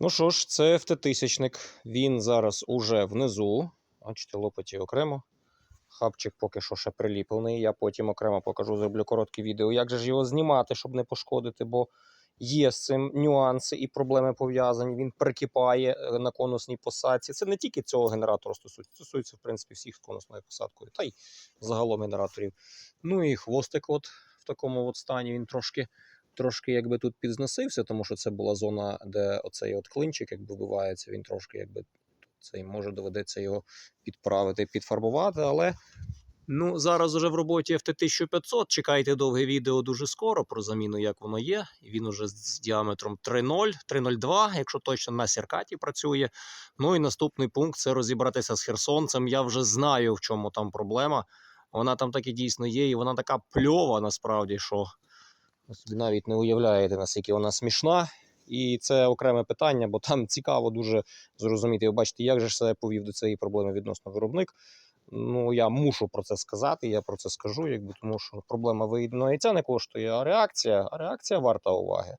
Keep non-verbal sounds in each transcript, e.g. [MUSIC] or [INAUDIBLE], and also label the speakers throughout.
Speaker 1: Ну що ж, це ФТ-1000. Він зараз уже внизу. Бачите, лопаті окремо. Хабчик поки що ще приліплений. Я потім окремо покажу, зроблю коротке відео. Як же ж його знімати, щоб не пошкодити, бо є з цим нюанси і проблеми пов'язані. Він прикипає е, на конусній посадці. Це не тільки цього генератора стосується, стосується, в принципі, всіх з коносною посадкою, та й загалом генераторів. Ну і хвостик, от в такому от стані він трошки. Трошки якби тут підзносився, тому що це була зона, де оцей от клинчик якби вбивається, він трошки якби цей може доведеться його підправити, підфарбувати. Але ну, зараз уже в роботі FT1500. Чекайте довге відео дуже скоро про заміну, як воно є. Він уже з, діаметром 3.0, 3.02, якщо точно на сіркаті працює. Ну і наступний пункт це розібратися з херсонцем. Я вже знаю, в чому там проблема. Вона там таки дійсно є, і вона така пльова насправді, що собі навіть не уявляєте, наскільки вона смішна. І це окреме питання, бо там [LAUGHS] цікаво дуже зрозуміти. Ви бачите, як же себе повів до цієї проблеми відносно виробник. Ну, я мушу про це сказати, я про це скажу, якби тому що проблема виїденого яйця не коштує, а реакція, а реакція варта уваги.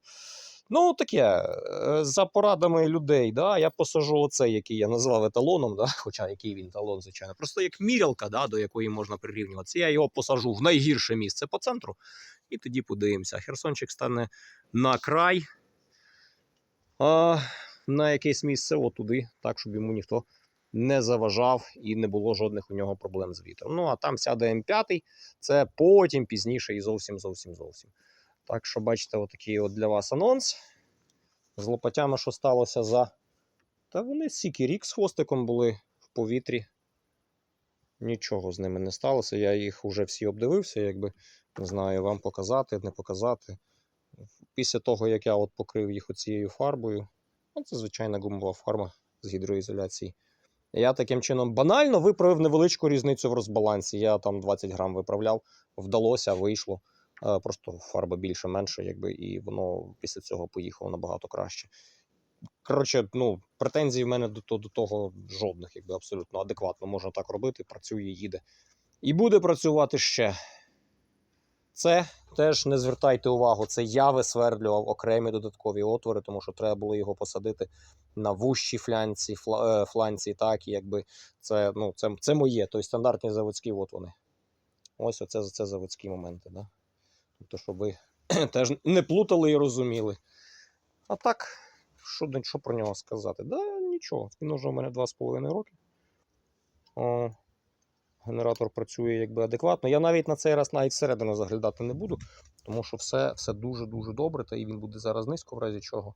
Speaker 1: Ну, таке, е, за порадами людей, да, я посажу оцей, який я назвав еталоном, да, [LAUGHS] хоча який він еталон, звичайно, просто як мірялка, да, до якої можна прирівнюватися. Я його посажу в найгірше місце по центру, і тоді подивимося. Херсончик стане на край, а на якесь місце отуди, так, щоб йому ніхто не заважав і не було жодних у нього проблем з вітром. Ну, а там сяде М5, це потім пізніше і зовсім зовсім зовсім. Так що, бачите, отакий от для вас анонс. З лопатями, що сталося за. Та вони сіки рік з хвостиком були в повітрі. Нічого з ними не сталося. Я їх вже всі обдивився, якби не знаю, вам показати, не показати. Після того, як я от покрив їх оцією фарбою, ну, це звичайна гумова фарба з гідроізоляції. Я таким чином банально виправив невеличку різницю в розбалансі. Я там 20 грам виправляв, вдалося, вийшло. Е, Просто фарба більше-менше, якби, і воно після цього поїхало набагато краще. Коротше, ну, претензій в мене до, до того жодних, якби абсолютно адекватно можна так робити, працює, їде. І буде працювати ще. Це теж не звертайте увагу, це я висвердлював окремі додаткові отвори, тому що треба було його посадити на вущій флянці, фла, е, фланці, так, якби це, ну, це, це моє, тобто стандартні заводські от вони. Ось оце це заводські моменти. Да? Тобто, щоб ви [CLEARS THROAT] теж не плутали і розуміли. А так, що, що про нього сказати? Да, нічого. Він уже у мене 2,5 роки. О, генератор працює якби адекватно. Я навіть на цей раз навіть всередину заглядати не буду, тому що все, все дуже-дуже добре, та і він буде зараз низько, в разі чого.